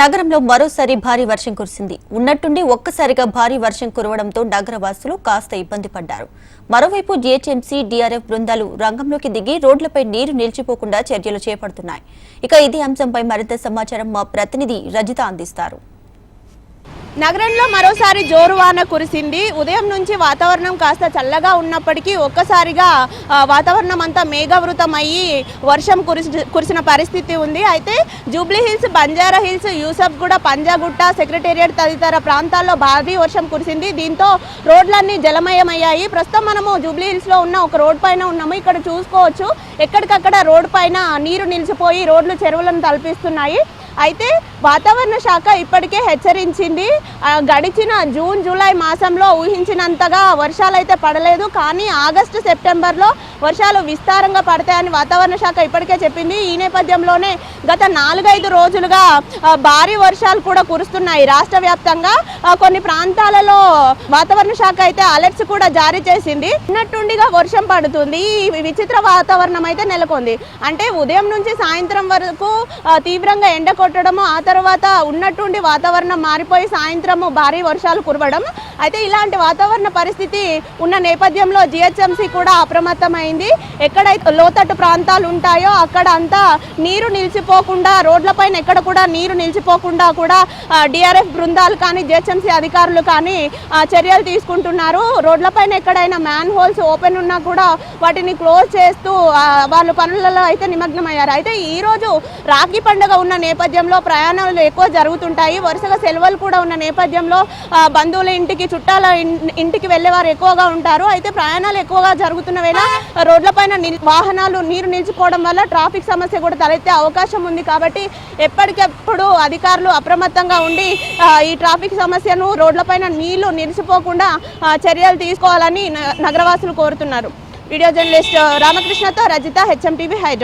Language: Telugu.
నగరంలో మరోసారి భారీ వర్షం కురిసింది. ఉన్నట్టుండి ఒక్కసారిగా భారీ వర్షం కురవడంతో నగరవాసులు కాస్త ఇబ్బంది పడ్డారు. మరోవైపు జీహెచ్ఎంసీ డీఆర్ఎఫ్ బృందాలు రంగంలోకి దిగి రోడ్లపై నీరు నిలిచిపోకుండా చర్యలు చేపడుతున్నాయి. ఇక ఇదే అంశంపై మరింత సమాచారం మా ప్రతినిధి రజిత అందిస్తారు. నగరంలో మరోసారి జోరు వాన కురిసింది. ఉదయం నుంచి వాతావరణం కాస్త చల్లగా ఉన్నప్పటికీ ఒక్కసారిగా వాతావరణం అంతా మేఘావృతం అయ్యి వర్షం కురిసి కురిసిన పరిస్థితి ఉంది. అయితే జూబ్లీ హిల్స్ బంజారా హిల్స్ యూసఫ్ కూడా పంజాగుట్ట సెక్రటేరియట్ తదితర ప్రాంతాల్లో భారీ వర్షం కురిసింది. దీంతో రోడ్లన్నీ జలమయమయ్యాయి. ప్రస్తుతం మనము జూబ్లీ హిల్స్లో ఉన్న ఒక రోడ్ పైన ఉన్నాము. ఇక్కడ చూసుకోవచ్చు. ఎక్కడికక్కడ రోడ్ పైన నీరు నిలిచిపోయి రోడ్లు చెరువులను తలపిస్తున్నాయి. అయితే వాతావరణ శాఖ ఇప్పటికే హెచ్చరించింది. గడిచిన జూన్ జూలై మాసంలో ఊహించినంతగా వర్షాలు అయితే పడలేదు. కానీ ఆగస్టు సెప్టెంబర్లో వర్షాలు విస్తారంగా పడతాయని వాతావరణ శాఖ ఇప్పటికే చెప్పింది. ఈ నేపథ్యంలోనే గత నాలుగైదు రోజులుగా భారీ వర్షాలు కూడా కురుస్తున్నాయి. రాష్ట్ర వ్యాప్తంగా కొన్ని ప్రాంతాలలో వాతావరణ శాఖ అయితే అలర్ట్స్ కూడా జారీ చేసింది. ఉన్నట్టుండిగా వర్షం పడుతుంది. ఈ విచిత్ర వాతావరణం అయితే నెలకొంది. అంటే ఉదయం నుంచి సాయంత్రం వరకు తీవ్రంగా ఎండ కొట్టడము ఆ తర్వాత ఉన్నట్టుండి వాతావరణం మారిపోయి సాయంత్రము భారీ వర్షాలు కురవడం. అయితే ఇలాంటి వాతావరణ పరిస్థితి ఉన్న నేపథ్యంలో జిహెచ్ఎంసీ కూడా అప్రమత్తమైంది. ఎక్కడైతే లోతట్టు ప్రాంతాలు ఉంటాయో అక్కడ అంతా నీరు నిలిచిపోకుండా రోడ్లపైన ఎక్కడ కూడా నీరు నిలిచిపోకుండా కూడా డిఆర్ఎఫ్ బృందాలు కానీ జిహెచ్ఎంసీ అధికారులు కానీ చర్యలు తీసుకుంటున్నారు. రోడ్లపైన ఎక్కడైనా మ్యాన్ హోల్స్ ఓపెన్ ఉన్నా కూడా వాటిని క్లోజ్ చేస్తూ వాళ్ళు పనులలో అయితే నిమగ్నమయ్యారు. అయితే ఈరోజు రాఖీ పండుగ ఉన్న నేపథ్యం నేపథ్యంలో ప్రయాణాలు ఎక్కువ జరుగుతుంటాయి. వరుసగా సెలవులు కూడా ఉన్న నేపథ్యంలో బంధువుల ఇంటికి చుట్టాల ఇంటికి వెళ్ళేవారు ఎక్కువగా ఉంటారు. అయితే ప్రయాణాలు ఎక్కువగా జరుగుతున్న వేళ రోడ్లపైన వాహనాలు నీరు నిలిచిపోవడం వల్ల ట్రాఫిక్ సమస్య కూడా తలెత్తే అవకాశం ఉంది కాబట్టి ఎప్పటికెప్పుడు అధికారులు అప్రమత్తంగా ఉండి ఈ ట్రాఫిక్ సమస్యను రోడ్లపైన నీళ్ళు నిలిచిపోకుండా చర్యలు తీసుకోవాలని నగరవాసులు కోరుతున్నారు. వీడియో జర్నలిస్ట్ రామకృష్ణతో రజిత హెచ్ఎం టీవీ హైదరాబాద్.